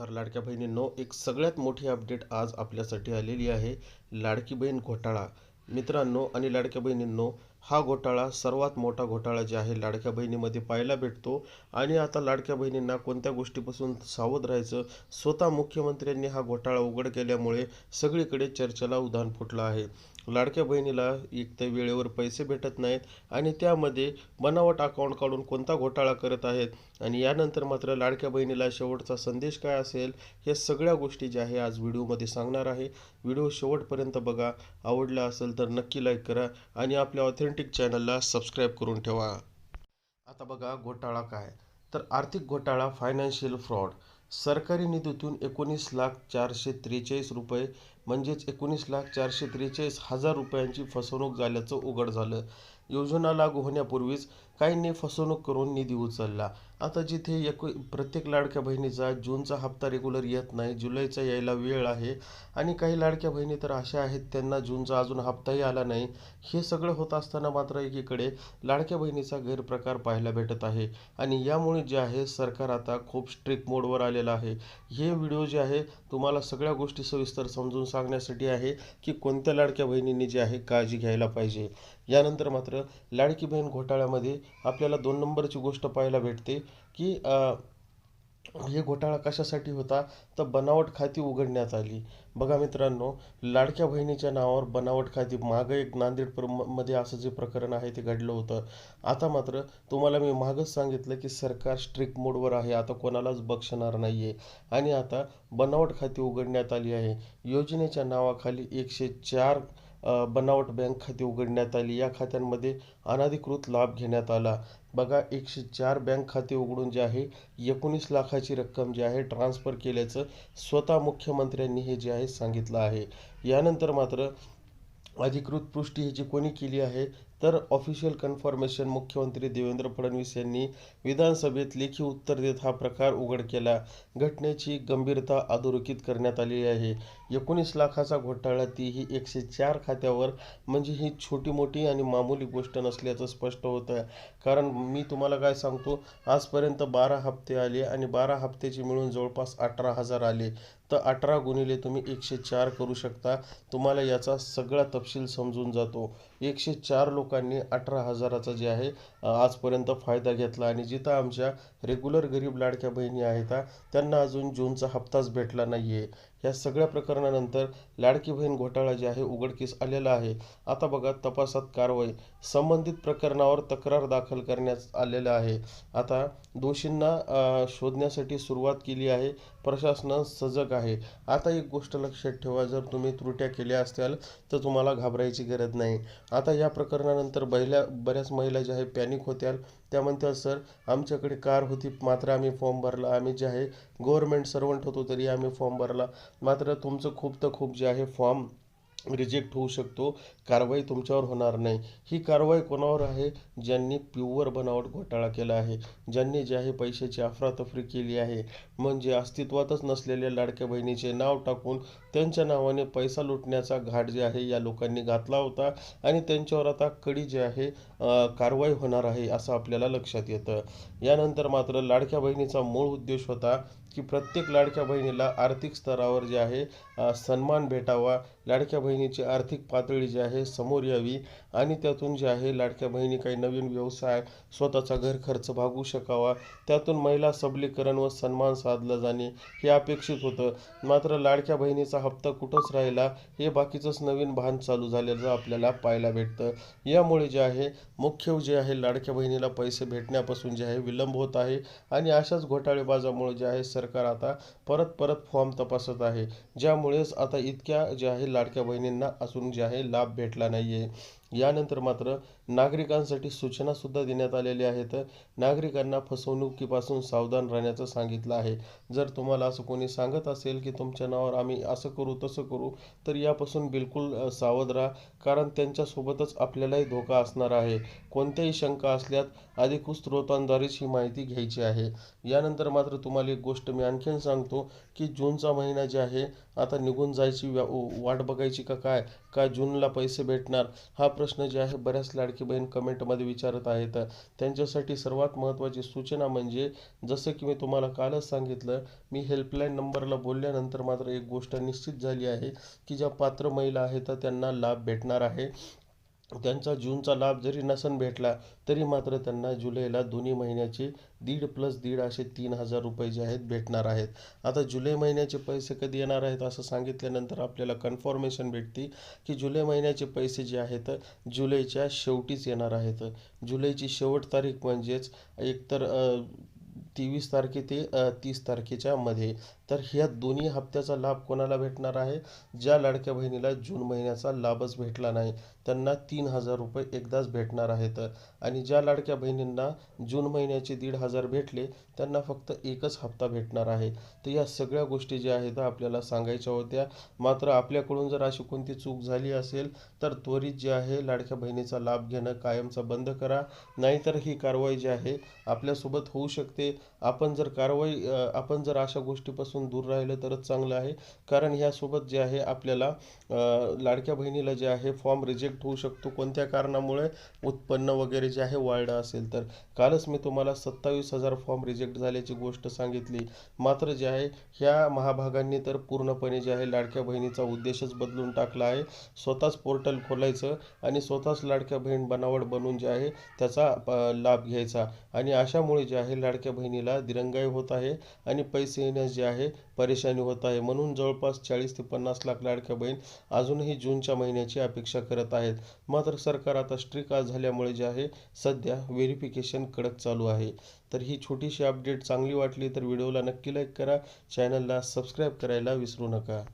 नमस्कार लाडक्या बहिणींनो. एक सगळ्यात मोठी अपडेट आज आपल्यासाठी आलेली आहे. लाडकी बहीण घोटाळा. मित्रांनो आणि लाडक्या बहिणींनो हा घोटाळा सर्वात मोठा घोटाळा जे आहे लाडक्या बहिणीमध्ये पाहायला भेटतो. आणि आता लाडक्या बहिणींना कोणत्या गोष्टीपासून सावध राहायचं? स्वतः मुख्यमंत्र्यांनी हा घोटाळा उघड केल्यामुळे सगळीकडे चर्चेला उधाण फुटलं आहे. लाडक्या बहिणीला एक तर वेळेवर पैसे भेटत नाहीत आणि त्यामध्ये बनावट अकाउंट काढून कोणता घोटाळा करत आहेत? आणि यानंतर मात्र लाडक्या बहिणीला शेवटचा संदेश काय असेल? हे सगळ्या गोष्टी ज्या आहे आज व्हिडिओमध्ये सांगणार आहे. व्हिडिओ शेवटपर्यंत बघा. आवडला असेल तर नक्की लाईक करा आणि आपल्या ऑथेंटिक चॅनलला सबस्क्राईब करून ठेवा. आता बघा घोटाळा काय? तर आर्थिक घोटाळा फायनान्शियल फ्रॉड सरकारी निधीतून एकोणीस लाख चारशे त्रेचाळीस रुपये म्हणजेच एकोणीस लाख चारशे त्रेचाळीस हजार रुपयांची फसवणूक झाल्याचं उघड झालं. योजना लागू होण्यापूर्वीच काहींनी फसवणूक करून निधी उचलला. आता जिथे एक प्रत्येक लाडक्या बहिणीचा जूनचा हप्ता रेग्युलर येत नाही जुलैचा यायला वेळ आहे आणि काही लाडक्या बहिणी तर अशा आहेत त्यांना जूनचा अजून हप्ताही आला नाही. हे सगळं होत असताना मात्र एकीकडे लाडक्या बहिणीचा गैरप्रकार पाहायला भेटत आहे आणि यामुळे जे आहे सरकार आता खूप स्ट्रिक्ट मोडवर आलेलं आहे. हे व्हिडिओ जे आहे तुम्हाला सगळ्या गोष्टी सविस्तर समजून सांगण्यासाठी आहे की कोणत्या लाडक्या बहिणींनी जे आहे काळजी घ्यायला पाहिजे. यानंतर मात्र लाडकी बहीण घोटाळ्यामध्ये आपल्याला दोन नंबरची गोष्ट पाहायला भेटते की हे घोटाळा कशासाठी होता? तर बनावट खाती उघडण्यात आली. बघा मित्रांनो लाडक्या बहिणीच्या नावावर बनावट खाती मागं एक नांदेड प्र- म- मध्ये असं जे प्रकरण आहे ते घडलं होतं. आता मात्र तुम्हाला मी मागंच सांगितलं की सरकार स्ट्रिक्ट मोडवर आहे. आता कोणालाच बक्षणार नाही आहे आणि आता बनावट खाती उघडण्यात आली आहे. योजनेच्या नावाखाली एकशे चार बनावट बँक खाती उघडण्यात आली. या खात्यांमध्ये अनधिकृत लाभ घेण्यात आला. बघा एकशे चार बँक खाते उघडून जे आहे एकोणीस लाखाची रक्कम जी आहे ट्रान्सफर केल्याचं स्वतः मुख्यमंत्र्यांनी हे जे आहे सांगितलं आहे. यानंतर मात्र अधिकृत पुष्टी ही जी कोणी केली आहे तर ऑफिशियल कन्फर्मेशन मुख्यमंत्री देवेंद्र फडणवीस यांनी विधानसभेत लेखी उत्तर देत हा प्रकार उघड केला. घटनेची गंभीरता अधोरेखित करण्यात आलेली आहे. एकोणीस लाखाचा घोटाळा ती ही एकशे चार खात्यावर म्हणजे ही छोटी मोठी आणि मामूली गोष्ट नसल्याचं स्पष्ट होतं. आहे कारण मी तुम्हाला काय सांगतो आजपर्यंत बारा हप्ते आले आणि बारा हप्त्याचे मिळून जवळपास अठरा हजार आले. तर अठरा गुणिले तुम्ही एकशे चार करू शकता. तुम्हाला याचा सगळा तपशील समजून जातो. एकशे चार लोक लोकांनी अठरा हजाराचा जे आहे आजपर्यंत फायदा घेतला. आणि जिथं आमच्या रेग्युलर गरीब लाडक्या बहिणी आहेत त्यांना अजून जूनचा हप्ताच भेटला नाही आहे या सगळ्या प्रकरणानंतर लाडकी बहीण घोटाळा जे आहे उघडकीस आलेला आहे. आता बघा तपासात कारवाई. संबंधित प्रकरणावर तक्रार दाखल करण्यात आलेलं आहे. आता दोषींना शोधण्यासाठी सुरुवात केली आहे. प्रशासन सजग आहे. आता एक गोष्ट लक्षात ठेवा जर तुम्ही त्रुट्या केल्या असत्याल तर तुम्हाला घाबरायची गरज नाही. आता या प्रकरणानंतर बैल्या बऱ्याच महिला ज्या आहे पॅनिक होत्याल. त्या म्हणतात सर आमच्याकडे कार होती मात्र आम्ही फॉर्म भरला. आम्ही जे आहे गव्हर्मेंट सर्वंट होतो तरी आम्ही फॉर्म भरला. मात्र तुमचं खूप तर खूप जे आहे फॉर्म रिजेक्ट होऊ शकतो. कारवाई तुमच्यावर होणार नाही. ही कारवाई कोणावर आहे? ज्यांनी प्युअर बनावट घोटाळा केला आहे. ज्यांनी जे आहे पैशाची अफरातफरी केली आहे. म्हणजे अस्तित्वातच नसलेल्या लाडक्या बहिणीचे नाव टाकून त्यांच्या नावाने पैसा लुटण्याचा घाट जे आहे या लोकांनी घातला होता. आणि त्यांच्यावर आता कडी जे आहे कारवाई होणार आहे असं आपल्याला लक्षात येतं. यानंतर मात्र लाडक्या बहिणीचा मूळ उद्देश होता की प्रत्येक लाडक्या बहिणीला आर्थिक स्तरावर जे आहे सन्मान भेटावा. लाडक्या बहिणीची आर्थिक पातळी जी आहे समोर यावी. आणि त्यातून जे आहे लाडक्या बहिणी काही नवीन व्यवसाय स्वतःचा घर खर्च भागू शकावा. त्यातून महिला सबलीकरण व सन्मान साधला जाणे हे अपेक्षित होतं. मात्र लाडक्या बहिणीचा हप्ता कुठंच राहिला हे बाकीचंच नवीन भान चालू झालेलं आपल्याला पाहायला भेटतं. यामुळे जे आहे मुख्य जे आहे लाडक्या बहिणीला पैसे भेटण्यापासून जे आहे विलंब होत आहे. आणि अशाच घोटाळेबाजामुळे जे आहे सरकार आता परत परत फॉर्म तपासत आहे. ज्यामुळेच आता इतक्या ज्या आहे लाडक्या बहिणींना अजून जे आहे लाभ भेटला नाही आहे यानंतर मात्र नागरिकांसाठी सूचनासुद्धा देण्यात आलेल्या आहेत. नागरिकांना फसवणुकीपासून सावधान राहण्याचं सांगितलं आहे. जर तुम्हाला असं कोणी सांगत असेल की तुमच्या नावावर आम्ही असं करू तसं करू तर यापासून बिलकुल सावध राहा. कारण त्यांच्यासोबतच आपल्यालाही धोका असणार आहे. कोणत्याही शंका असल्यात अधिकृत स्रोतांद्वारेच ही माहिती घ्यायची आहे. यानंतर मात्र तुम्हाला एक गोष्ट मी आणखीन सांगतो की जूनचा महिना जे आहे आता निघून जायची वाट बघायची का काय? का जूनला पैसे भेटणार? हा प्रश्न जे आहे बऱ्याच लाडकी बहीण कमेंटमध्ये विचारत आहेत. त्यांच्यासाठी सर्वात महत्त्वाची सूचना म्हणजे जसं की मी तुम्हाला कालच सांगितलं मी हेल्पलाईन नंबरला बोलल्यानंतर मात्र एक गोष्ट निश्चित झाली आहे की ज्या पात्र महिला आहेत त्यांना लाभ भेटणार आहे. त्यांचा जूनचा लाभ जरी नसन भेटला तरी मात्र त्यांना जुलैला दोन्ही महिन्याचे दीड प्लस दीड असे तीन हजार रुपये जे आहेत भेटणार आहेत. आता जुलै महिन्याचे पैसे कधी येणार आहेत असं सांगितल्यानंतर आपल्याला कन्फर्मेशन भेटते की जुलै महिन्याचे पैसे जे आहेत जुलैच्या शेवटीच येणार आहेत. जुलैची शेवट तारीख म्हणजेच एकतर तेवीस तारखे ते तीस तारखेच्या मध्ये. तर ह्या दोन्ही हप्त्याचा लाभ कोणाला भेटणार आहे? ज्या लाडक्या बहिणीला जून महिन्याचा लाभच भेटला नाही त्यांना तीन हजार रुपये एकदाच भेटणार आहेत. आणि ज्या लाडक्या बहिणींना जून महिन्याचे दीड हजार भेटले त्यांना फक्त एकच हप्ता भेटणार आहे. तर या सगळ्या गोष्टी ज्या आहेत आपल्याला सांगायच्या होत्या. मात्र आपल्याकडून जर अशी कोणती चूक झाली असेल तर त्वरित जे आहे लाडक्या बहिणीचा लाभ घेणं कायमचा बंद करा. नाहीतर ही कारवाई जी आहे आपल्यासोबत होऊ शकते. आपण जर कारवाई आपण जर अशा गोष्टीपासून दूर राहिलं तरच चांगलं आहे. कारण ह्यासोबत जे आहे आपल्याला लाडक्या बहिणीला जे आहे फॉर्म रिजेक्ट होऊ शकतो कोणत्या कारणामुळे उत्पन्न वगैरे जे आहे वाढलं असेल तर. कालच मी तुम्हाला सत्तावीस हजार फॉर्म रिजेक्ट झाल्याची गोष्ट सांगितली. मात्र जे आहे ह्या महाभागांनी तर पूर्णपणे जे आहे लाडक्या बहिणीचा उद्देशच बदलून टाकला आहे. स्वतःच पोर्टल खोलायचं आणि स्वतःच लाडक्या बहीण बनावट बनवून जे आहे त्याचा लाभ घ्यायचा. आणि अशामुळे जे आहे लाडक्या बहिणीला दिरंगाई होत आहे आणि पैसे येण्यास जे आहे परेशानी होत आहे. म्हणून जवळपास चाळीस ते पन्नास लाख लाडक्या बहीण अजूनही जूनच्या महिन्याची अपेक्षा करत आहेत. मात्र सरकार आता स्ट्रिक झाल्यामुळे जे आहे सध्या व्हेरिफिकेशन कडक चालू आहे. तर ही छोटीशी अपडेट चांगली वाटली तर व्हिडिओला नक्की लाईक करा. चॅनलला सबस्क्राईब करायला विसरू नका.